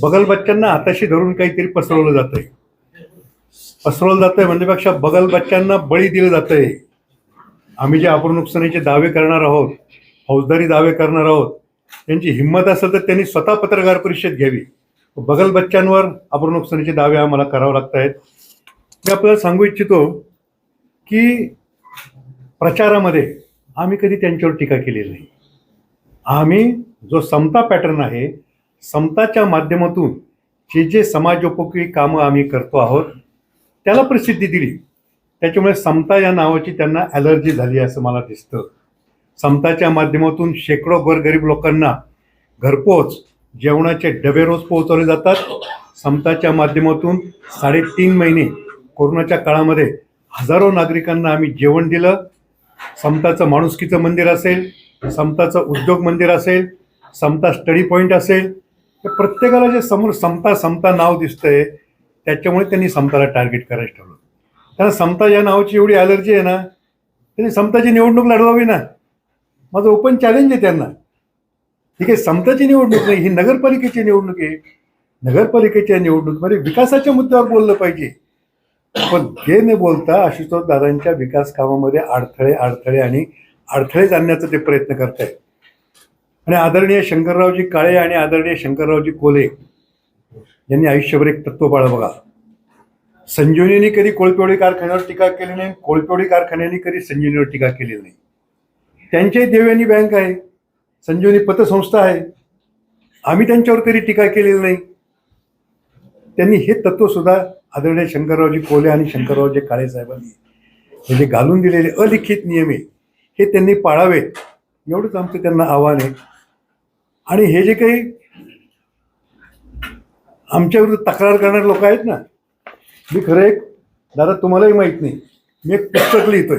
बगल बच्च्यांना हाताशी धरून काहीतरी पसरवलं जातंय. पसरवलं जातंय म्हणण्यापेक्षा बगल बच्च्यांना बळी दिलं जातंय. आम्ही जे आपण नुकसानीचे दावे करणार आहोत फौजदारी दावे करणार आहोत त्यांची हिंमत असेल तर त्यांनी स्वतः पत्रकार परिषद घ्यावी. बगल बच्चांवर आपण नुकसानीचे दावे आम्हाला करावे लागत आहेत मी आपल्याला सांगू इच्छितो की प्रचारामध्ये आम्ही कधी त्यांच्यावर टीका केलेली नाही. आम्ही जो समता पॅटर्न आहे समताच्या माध्यमातून जे जे समाजोपयोगी कामं आम्ही करतो आहोत त्याला प्रसिद्धी दिली. त्याच्यामुळे समता या नावाची त्यांना ॲलर्जी झाली असं मला दिसतं. समताच्या माध्यमातून शेकडो गोरगरीब लोकांना घरपोच जेवणाचे डबे रोज पोहोचवले जातात. समताच्या माध्यमातून साडेतीन महिने कोरोनाच्या काळामध्ये हजारो नागरिकांना आम्ही जेवण दिलं. समताचं माणुसकीचं मंदिर असेल समताचं उद्योग मंदिर असेल समता स्टडी पॉईंट असेल तर प्रत्येकाला जे समोर समता समता नाव दिसतंय त्याच्यामुळे त्यांनी समताला टार्गेट करायचं ठरवलं. त्यांना समता या नावाची एवढी ॲलर्जी आहे ना त्यांनी समताची निवडणूक लढवावी ना. माझं ओपन चॅलेंज आहे त्यांना. ठीक आहे समताची निवडणूक नाही ही नगरपालिकेची निवडणूक आहे. नगरपालिकेच्या निवडणुकीमध्ये विकासाच्या मुद्द्यावर बोललं पाहिजे. पण हे न बोलता आशुतोष दादांच्या विकास कामामध्ये अडथळे अडथळे आणि अडथळेच आणण्याचा ते प्रयत्न करतायत. आणि आदरणीय शंकररावजी काळे आणि आदरणीय शंकररावजी कोले यांनी आयुष्यभर एक तत्व पाळलं बघा. संजीवनीने कधी कोळपेवडी कारखान्यावर टीका केली नाही कोळपेवडी कारखान्याने कधी संजीवनीवर टीका केलेली नाही. त्यांच्याही देवयानी बँक आहे संजीवनी पतसंस्था आहे. आम्ही त्यांच्यावर कधी टीका केलेली नाही. त्यांनी हे तत्व सुद्धा आदरणीय शंकररावजी कोले आणि शंकररावजी काळे साहेबांनी हे जे घालून दिलेले अलिखित नियम आहे हे त्यांनी पाळावेत. एवढंच आमचं त्यांना आव्हान आहे. आणि हे जे काही आमच्या विरुद्ध तक्रार करणारे लोक आहेत ना मी खरं एक दादा तुम्हालाही माहीत नाही मी एक पुस्तक लिहितोय.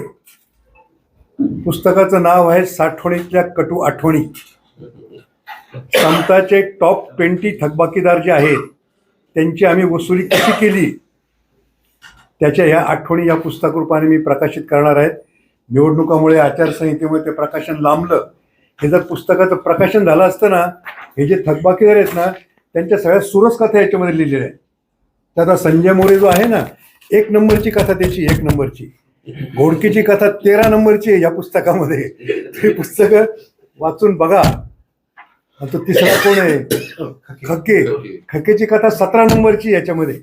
पुस्तकाचं नाव आहे साठवणीतल्या कटू आठवणी. समताचे टॉप ट्वेंटी थकबाकीदार जे आहेत त्यांची आम्ही वसुली कशी केली? त्याच्या ह्या आठवणी या पुस्तक रूपाने मी प्रकाशित करणार आहेत निवडणुकामुळे आचारसंहितेमुळे ते प्रकाशन लांबलं. हे जर पुस्तकाचं प्रकाशन झालं असतं ना हे जे थकबाकीदार आहेत ना त्यांच्या सगळ्या सुरस कथा याच्यामध्ये लिहिलेल्या आहेत. तर आता संजय मोरे जो आहे ना एक नंबरची कथा त्याची एक नंबरची. घोडकीची कथा तेरा नंबरची आहे या पुस्तकामध्ये. ते पुस्तकं वाचून बघा. आता तो तिसरा कोण आहे? खक्के खक्केची कथा सतरा नंबरची याच्यामध्ये.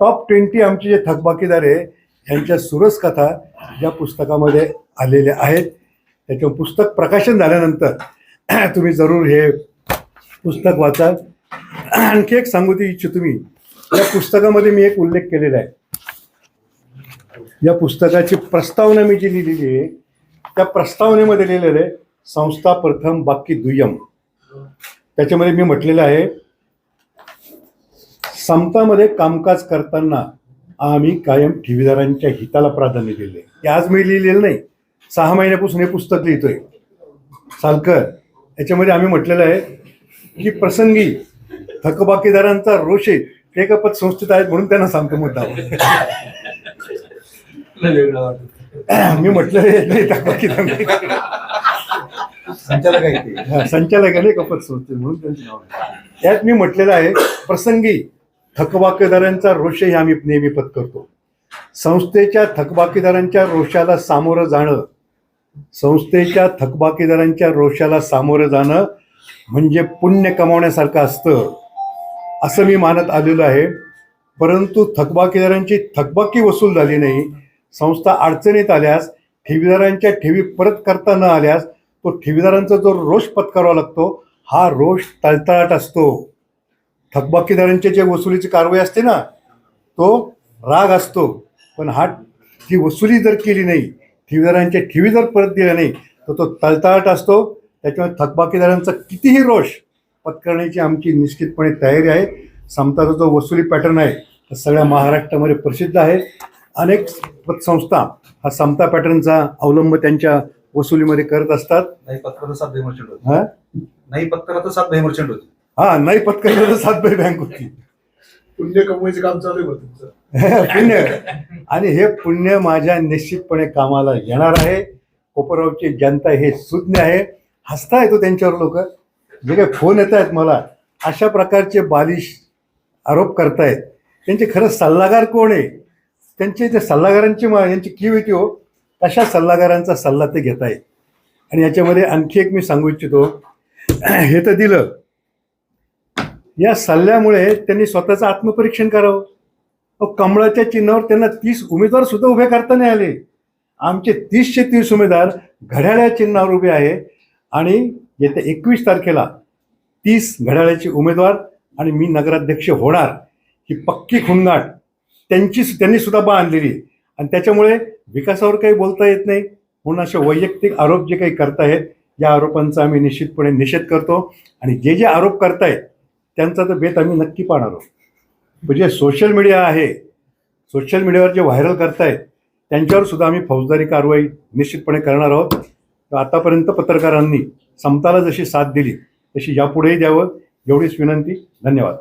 टॉप ट्वेंटी आमचे जे थकबाकीदार आहे यांच्या सुरस कथा या पुस्तकामध्ये आलेल्या आहेत. त्याच्यावर पुस्तक प्रकाशन झाल्यानंतर तुम्ही जरूर हे पुस्तक वाचाल. आणखी एक सांगू ती इच्छितो तुम्ही. या पुस्तकामध्ये मी एक उल्लेख केलेला आहे. या पुस्तकाची प्रस्तावना मी जी लिहिलेली आहे त्या प्रस्तावनेमध्ये लिहिलेलं आहे संस्था प्रथम बाकी दुय्यम. त्याच्यामध्ये मी म्हटलेलं आहे समतामध्ये कामकाज करताना आम्ही कायम ठेवीदारांच्या हिताला प्राधान्य दिले. हे आज मी लिहिलेलं नाही. सहा महिन्यापासून हे पुस्तक लिहितोय. सालकर याच्यामध्ये आम्ही म्हटलेलं आहे की प्रसंगी थकबाकीदारांचा रोष आहे ते एका पतसंस्थेत आहेत म्हणून त्यांना सांगतो मुद्दा मी म्हटलं हे नाही थकबाकीदार. संचालक आहे संचालक आहे का पतसंस्थे म्हणून त्यांचं नाव आहे. त्यात मी म्हटलेलं आहे प्रसंगी थकबाकीदारांचा रोषही आम्ही नेहमी पत्करतो. संस्थेच्या थकबाकीदारांच्या रोषाला सामोरं जाणं संस्थेच्या थकबाकीदारांच्या रोषाला सामोरं जाणं म्हणजे पुण्य कमावण्यासारखं असतं असं मी मानत आलेलो आहे. परंतु थकबाकीदारांची थकबाकी वसूल झाली नाही संस्था अडचणीत आल्यास ठेवीदारांच्या ठेवी परत करता न आल्यास तो ठेवीदारांचा जो रोष पत्करावा लागतो हा रोष तळतळाट असतो. थकबाकीदारांचे जे वसुलीची कारवाई असते ना तो राग असतो. पण हा ती वसुली जर केली नाही ठेवीदारांच्या ठेवी जर परत दिल्या नाही तर तो तळतळाट असतो. त्याच्यामुळे थकबाकीदारांचा कितीही रोष पत्करण्याची आमची निश्चितपणे तयारी आहे. समताचा जो वसुली पॅटर्न आहे तो सगळ्या महाराष्ट्रामध्ये प्रसिद्ध आहे. अनेक पतसंस्था हा समता पॅटर्नचा अवलंब त्यांच्या वसुलीमध्ये करत असतात. नाही पत्करात सात बाई मर्चंट होती. हा? नाही पत्करात सात बाई मर्चंट होती. हा नाही पत्करलं तर सातबाई बँक होती. पुण्य कमवायचं काम चालू आहे तुमचं. पुण्य. आणि हे पुण्य माझ्या निश्चितपणे कामाला येणार आहे. कोपरगावची जनता हे सुज्ञ आहे. हसता येतो त्यांच्यावर लोक. जे काही फोन येत आहेत मला अशा प्रकारचे बालिश आरोप करतायत. त्यांचे खरं सल्लागार कोण आहे? त्यांचे जे सल्लागारांची मा यांची कीव येते हो तशा सल्लागारांचा सल्ला ते घेत आहेत आणि याच्यामध्ये आणखी एक मी सांगू इच्छितो. हे तर दिलं. या सल्ल्यामुळे त्यांनी स्वतःचं आत्मपरीक्षण करावं. कमळाच्या चिन्हावर त्यांना तीस उमेदवार सुद्धा उभे करता नाही आले. आमचे तीसशे तीस उमेदवार घड्याळ्या चिन्हावर उभे आहे. आणि येत्या एकवीस तारखेला तीस घड्याळ्याचे उमेदवार आणि मी नगराध्यक्ष होणार ही पक्की खुणगाट त्यांची त्यांनी सुद्धा बा आणलेली आणि त्याच्यामुळे विकासावर काही बोलता येत नाही. म्हणून असे वैयक्तिक आरोप जे काही करतायत या आरोपांचा आम्ही निश्चितपणे निषेध करतो. आणि जे जे आरोप करतायत त्यांचा तर बेत आम्ही नक्की पाहणार आहोत. म्हणजे सोशल मीडिया आहे सोशल मीडियावर जे व्हायरल करतायत त्यांच्यावर सुद्धा आम्ही फौजदारी कारवाई निश्चितपणे करणार आहोत. तर आतापर्यंत पत्रकारांनी समताला जशी साथ दिली तशी यापुढेही द्यावं एवढीच विनंती. धन्यवाद.